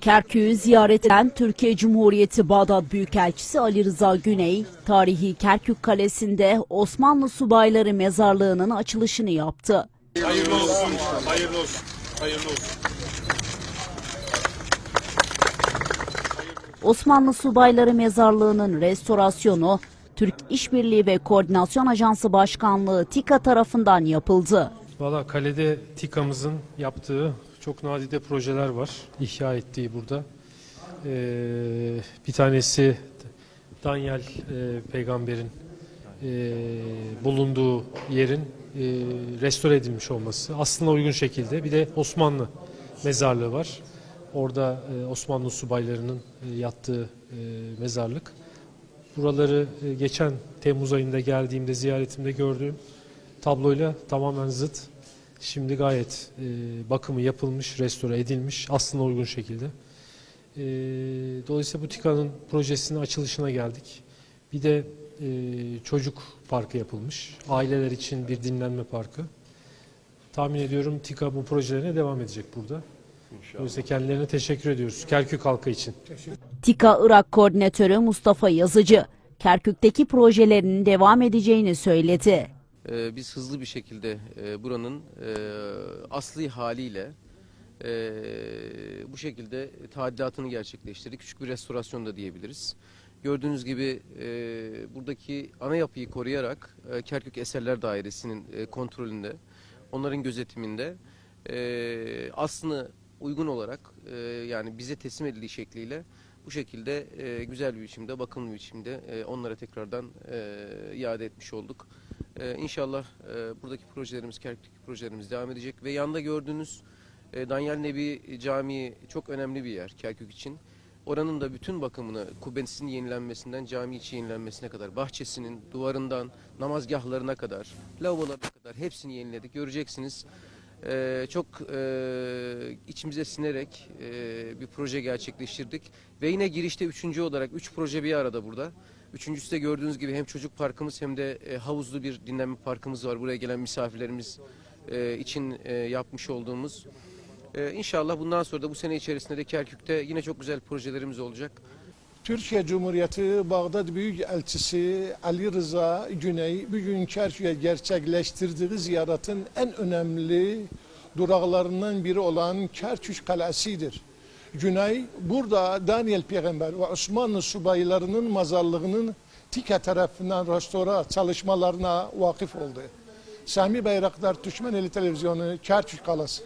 Kerkük'ü ziyaret eden Türkiye Cumhuriyeti Bağdat Büyükelçisi Ali Rıza Güney, tarihi Kerkük Kalesi'nde Osmanlı Subayları Mezarlığı'nın açılışını yaptı. Hayırlı olsun, hayırlı olsun, hayırlı olsun. Osmanlı Subayları Mezarlığı'nın restorasyonu Türk İşbirliği ve Koordinasyon Ajansı Başkanlığı TİKA tarafından yapıldı. Valla kalede TİKA'mızın yaptığı çok nadide projeler var. İhya ettiği burada. Ee, bir tanesi Daniel e, peygamberin e, bulunduğu yerin e, restore edilmiş olması. Aslında uygun şekilde. Bir de Osmanlı mezarlığı var. Orada e, Osmanlı subaylarının e, yattığı e, mezarlık. Buraları e, geçen Temmuz ayında geldiğimde ziyaretimde gördüğüm tabloyla tamamen zıt. Şimdi gayet e, bakımı yapılmış, restore edilmiş aslında uygun şekilde. E, dolayısıyla bu TİKA'nın projesinin açılışına geldik. Bir de e, çocuk parkı yapılmış. Aileler için bir dinlenme parkı. Tahmin ediyorum TİKA bu projelerine devam edecek burada. Dolayısıyla kendilerine teşekkür ediyoruz. Kerkük halkı için. TİKA Irak Koordinatörü Mustafa Yazıcı, Kerkük'teki projelerinin devam edeceğini söyledi. Ee, biz hızlı bir şekilde e, buranın e, asli haliyle e, bu şekilde tadilatını gerçekleştirdik. Küçük bir restorasyon da diyebiliriz. Gördüğünüz gibi e, buradaki ana yapıyı koruyarak e, Kerkük Eserler Dairesi'nin e, kontrolünde, onların gözetiminde e, aslını uygun olarak e, yani bize teslim edildiği şekliyle bu şekilde e, güzel bir biçimde, bakımlı bir biçimde e, onlara tekrardan e, iade etmiş olduk. Ee, inşallah e, buradaki projelerimiz, Kerkük'teki projelerimiz devam edecek ve yanda gördüğünüz e, Danyal Nebi Camii çok önemli bir yer Kerkük için. Oranın da bütün bakımını, kubbesinin yenilenmesinden cami içi yenilenmesine kadar, bahçesinin, duvarından, namazgahlarına kadar, lavabolarına kadar hepsini yeniledik. Göreceksiniz e, çok e, içimize sinerek e, bir proje gerçekleştirdik. Ve yine girişte üçüncü olarak üç proje bir arada burada. Üçüncüsü de gördüğünüz gibi hem çocuk parkımız hem de e, havuzlu bir dinlenme parkımız var. Buraya gelen misafirlerimiz e, için e, yapmış olduğumuz. E, inşallah bundan sonra da bu sene içerisinde de Kerkük'te yine çok güzel projelerimiz olacak. Türkiye Cumhuriyeti Bağdat Büyükelçisi Ali Rıza Güney bugün Kerkük'e gerçekleştirdiği ziyaretin en önemli duraklarından biri olan Kerkük Kalesi'dir. Güney burada Daniel Peygamber ve Osmanlı subaylarının mazarlığının TİKA tarafından restore çalışmalarına vakıf oldu. Sami Bayraktar Türkmeneli Televizyonu Kerkük Kalesi.